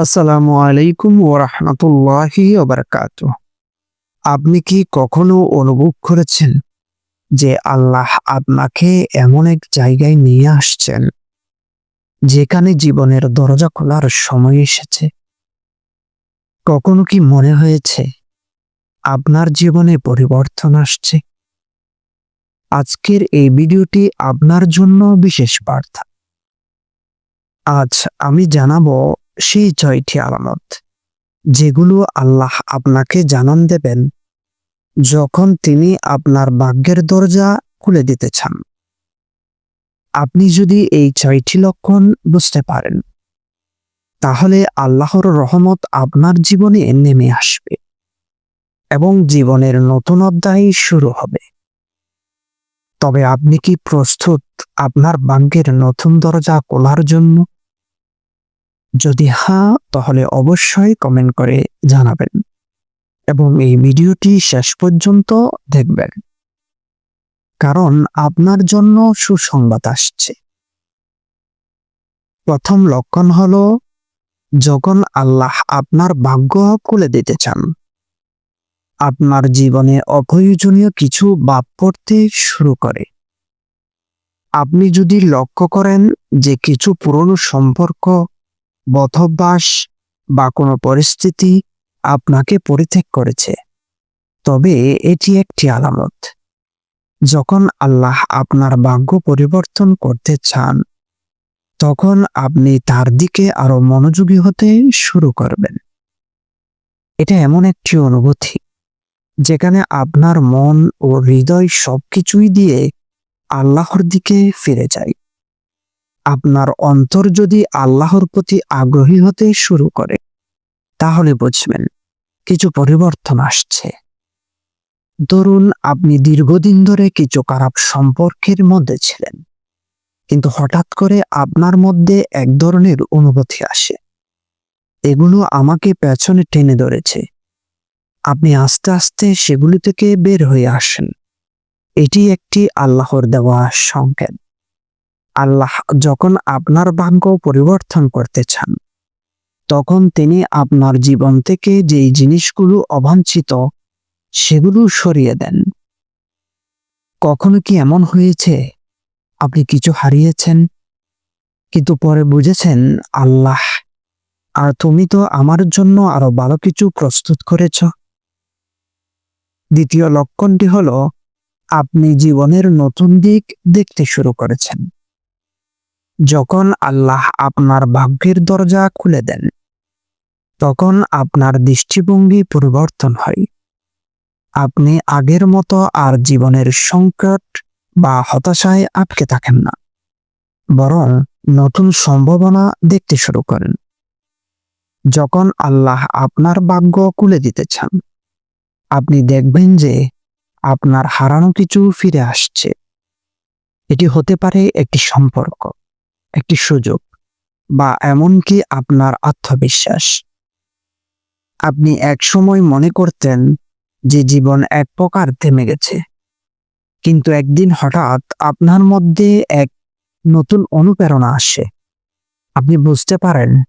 আসসালামু আলাইকুম ওরহমতুল্লাহি ওবরকাত আপনি কি কখনো অনুভব করেছেন যে আল্লাহ আপনাকে এমন এক জায়গায় নিয়ে আসছেন, যেখানে জীবনের দরজা খোলার সময় এসেছে? কখনো কি মনে হয়েছে আপনার জীবনে পরিবর্তন আসছে? আজকের এই ভিডিওটি আপনার জন্য বিশেষ বার্তা। আজ আমি জানাব সেই ছয়টি আলামত, যেগুলো আল্লাহ আপনাকে জানান দেবেন যখন তিনি আপনার ভাগ্যের দরজা খুলে দিতে চান। আপনি যদি এই ছয়টি লক্ষণ বুঝতে পারেন, তাহলে আল্লাহর রহমত আপনার জীবনে নেমে আসবে এবং জীবনের নতুন অধ্যায় শুরু হবে। তবে আপনি কি প্রস্তুত আপনার ভাগ্যের নতুন দরজা খোলার জন্য? যদি হ্যাঁ তাহলে অবশ্যই কমেন্ট করে জানাবেন। এবং এই ভিডিওটি শেষ পর্যন্ত দেখবেন। কারণ আপনার জন্য সুসংবাদ আসছে। প্রথম লক্ষণ হলো, যখন আল্লাহ আপনার ভাগ্য খুলে দিতে চান, আপনার জীবনে অপ্রয়োজনীয় কিছু বাপ পড়তে শুরু করে। আপনি যদি লক্ষ্য করেন যে কিছু পুরনো সম্পর্ক বথভ্যাস বা কোনো পরিস্থিতি আপনাকে পরিত্যাগ করেছে। তবে এটি একটি আলামত। যখন আল্লাহ আপনার ভাগ্য পরিবর্তন করতে চান, তখন আপনি তার দিকে আরও মনোযোগী হতে শুরু করবেন। এটা এমন একটি অনুভূতি, যেখানে আপনার মন ও হৃদয় সবকিছুই দিয়ে আল্লাহর দিকে ফিরে যায়। আপনার অন্তর যদি আল্লাহর প্রতি আগ্রহী হতে শুরু করে, তাহলে বুঝবেন কিছু পরিবর্তন আসছে। ধরুন, আপনি দীর্ঘদিন ধরে কিছু খারাপ সম্পর্কের মধ্যে ছিলেন, কিন্তু হঠাৎ করে আপনার মধ্যে এক ধরনের অনুভূতি আসে। এগুলো আমাকে পেছনে টেনে ধরেছে। আপনি আস্তে আস্তে সেগুলি থেকে বের হয়ে আসেন। এটি একটি আল্লাহর দেওয়া সংকেত। আল্লাহ যখন আপনার ভাগ্য পরিবর্তন করতে চান, তখন তিনি আপনার জীবন থেকে যেই জিনিসগুলো অবাঞ্ছিত, সেগুলো সরিয়ে দেন। কখনো কি এমন হয়েছে? আপনি কিছু হারিয়েছেন? কিন্তু পরে বুঝেছেন, আল্লাহ, আর তুমি তো আমার জন্য আরও ভালো কিছু প্রস্তুত করেছ। দ্বিতীয় লক্ষণটি হলো, আপনি জীবনের নতুন দিক দেখতে শুরু করেছেন। যখন আল্লাহ আপনার ভাগ্যের দরজা খুলে দেন, তখন আপনার দৃষ্টিভঙ্গি পরিবর্তন হয়। আপনি আগের মতো আর জীবনের সংকট বা হতাশায় আটকে থাকেন না, বরং নতুন সম্ভাবনা দেখতে শুরু করেন। যখন আল্লাহ আপনার ভাগ্য খুলে দিতে চান, আপনি দেখবেন যে আপনার হারানো কিছু ফিরে আসছে। এটি হতে পারে একটি সম্পর্ক। একটি সুযোগ বা এমনকি আপনার আত্মবিশ্বাস। আপনি এক সময় মনে করতেন যে জীবন এক প্রকার থেমে গেছে। কিন্তু একদিন হঠাৎ আপনার মধ্যে এক নতুন অনুপ্রেরণা আসে। আপনি বুঝতে পারেন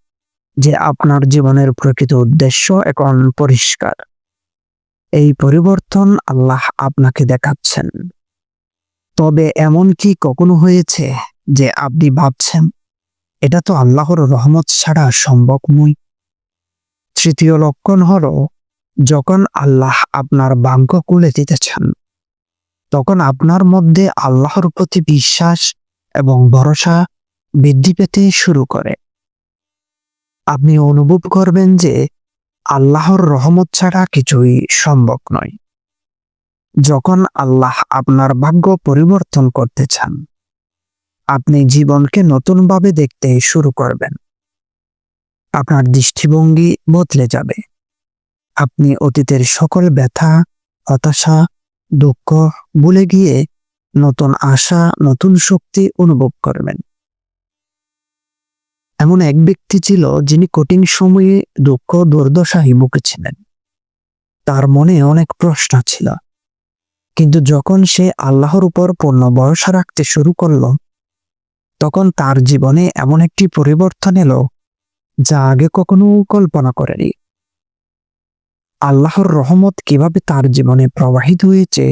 যে আপনার জীবনের প্রকৃত উদ্দেশ্য এখন পরিষ্কার। এই পরিবর্তন আল্লাহ আপনাকে দেখাচ্ছেন। তবে এমন কি কখনো হয়েছে? যে আপনি ভাবছেন, এটা তো আল্লাহর রহমত ছাড়া সম্ভব নয়। তৃতীয় লক্ষণ হল, যখন আল্লাহ আপনার ভাগ্য কুলে দিতেছেন, তখন আপনার মধ্যে আল্লাহর প্রতি বিশ্বাস এবং ভরসা বৃদ্ধি পেতে শুরু করে। আপনি অনুভব করবেন যে আল্লাহর রহমত ছাড়া কিছুই সম্ভব নয়। যখন আল্লাহ আপনার ভাগ্য পরিবর্তন করতে চান আপনি জীবনকে নতুনভাবে দেখতে শুরু করবেন। আপনার দৃষ্টিভঙ্গি বদলে যাবে। আপনি অতীতের সকল ব্যথা, হতাশা, দুঃখ ভুলে গিয়ে নতুন আশা, নতুন শক্তি অনুভব করবেন। এমন এক ব্যক্তি ছিল যিনি কঠিন সময়ে দুঃখ দুর্দশায় ভুগেছিলেন তার মনে অনেক প্রশ্ন ছিল। কিন্তু যখন সে আল্লাহর উপর পূর্ণ ভরসা রাখতে শুরু করল তখন তার জীবনে এমন একটি পরিবর্তন এলো, যা আগে কখনো কল্পনা করেনি। আল্লাহর রহমত কীভাবে তার জীবনে প্রবাহিত হয়েছে,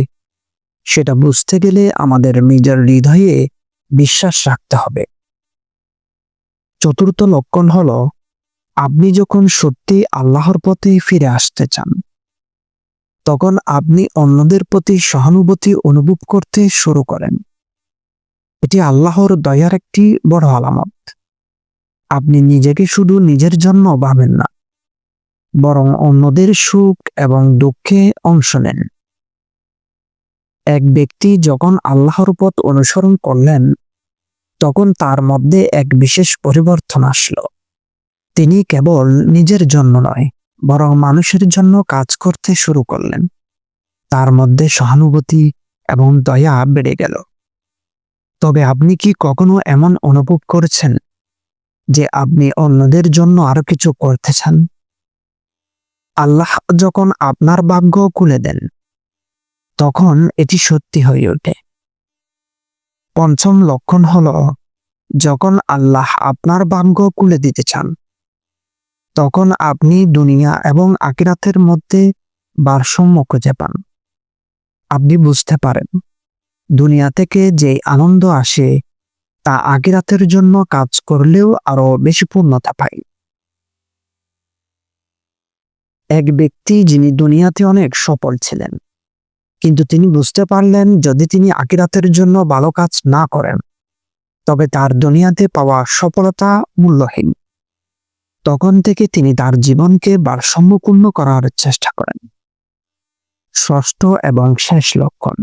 সেটা বুঝতে গেলে আমাদের নিজের হৃদয়ে বিশ্বাস রাখতে হবে। চতুর্থ লক্ষণ হল, আপনি যখন সত্যি আল্লাহর পথে ফিরে আসতে চান, তখন আপনি অন্যদের প্রতি সহানুভূতি অনুভব করতে শুরু করেন। এটি আল্লাহর দয়ার একটি বড় আলামত। আপনি নিজেকে শুধু নিজের জন্য ভাবেন না, বরং অন্যদের সুখ এবং দুঃখে অংশ নেন। এক ব্যক্তি যখন আল্লাহর পথ অনুসরণ করলেন, তখন তার মধ্যে এক বিশেষ পরিবর্তন আসলো। তিনি কেবল নিজের জন্য নয়, বরং মানুষের জন্য কাজ করতে শুরু করলেন। তার মধ্যে সহানুভূতি এবং দয়া বেড়ে গেল। তবে আপনি কি কখনো এমন অনুভব করেছেন যে আপনি অন্যদের জন্য আরও কিছু করতে চান? আল্লাহ যখন আপনার ভাগ্য খুলে দেন, তখন এটি সত্যি হয়ে ওঠে। পঞ্চম লক্ষণ হল, যখন আল্লাহ আপনার ভাগ্য খুলে দিতে চান, তখন আপনি দুনিয়া এবং আকিরাতের মধ্যে ভারসাম্য খুঁজে পান। আপনি বুঝতে পারেন দুনিয়া থেকে যে আনন্দ আসে, তা আকিরাতের জন্য কাজ করলেও আরও বেশি পূর্ণতা পায়। এক ব্যক্তি যিনি দুনিয়াতে অনেক সফল ছিলেন, কিন্তু তিনি বুঝতে পারলেন যদি তিনি আকিরাতের জন্য ভালো কাজ না করেন, তবে তার দুনিয়াতে পাওয়া সফলতা মূল্যহীন। তখন থেকে তিনি তার জীবনকে ভারসাম্যপূর্ণ করার চেষ্টা করেন। ষষ্ঠ এবং শেষ লক্ষণ।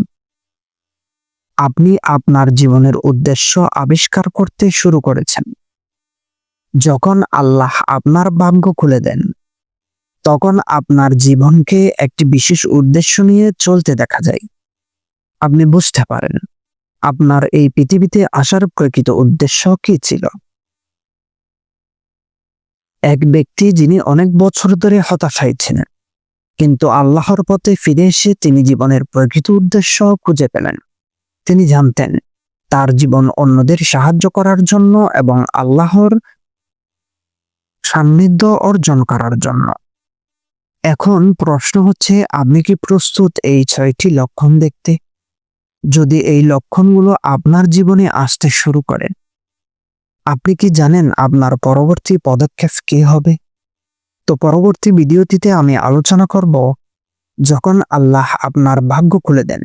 আপনি আপনার জীবনের উদ্দেশ্য আবিষ্কার করতে শুরু করেছেন। যখন আল্লাহ আপনার ভাগ্য খুলে দেন, তখন আপনার জীবনকে একটি বিশেষ উদ্দেশ্য নিয়ে চলতে দেখা যায়। আপনি বুঝতে পারেন, আপনার এই পৃথিবীতে আসার প্রকৃত উদ্দেশ্য কি ছিল? এক ব্যক্তি যিনি অনেক বছর ধরে হতাশায় ছিলেন, কিন্তু আল্লাহর পথে ফিরে এসে তিনি জীবনের প্রকৃত উদ্দেশ্য খুঁজে পেলেন। তিনি জানতেন, তার জীবন অন্যদের সাহায্য করার জন্য এবং আল্লাহর সান্নিধ্য অর্জন করার জন্য। এখন প্রশ্ন হচ্ছে, আপনি কি প্রস্তুত এই ছয়টি লক্ষণ দেখতে? যদি এই লক্ষণগুলো আপনার জীবনে আসতে শুরু করে, আপনি কি জানেন আপনার পরবর্তী পদক্ষেপ কি হবে? তো পরবর্তী ভিডিওটিতে আমি আলোচনা করব, যখন আল্লাহ আপনার ভাগ্য খুলে দেন।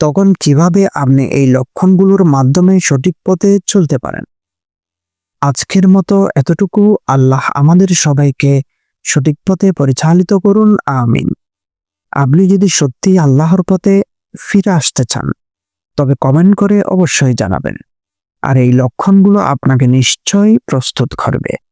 তখন কীভাবে আপনি এই লক্ষণগুলোর মাধ্যমে সঠিক পথে চলতে পারেন? আজকের মতো এতটুকু। আল্লাহ আমাদের সবাইকে সঠিক পথে পরিচালিত করুন, আমিন। আপনি যদি সত্যি আল্লাহর পথে ফিরে আসতে চান, তবে কমেন্ট করে অবশ্যই জানাবেন। আর এই লক্ষণগুলো আপনাকে নিশ্চয়ই প্রস্তুত করবে।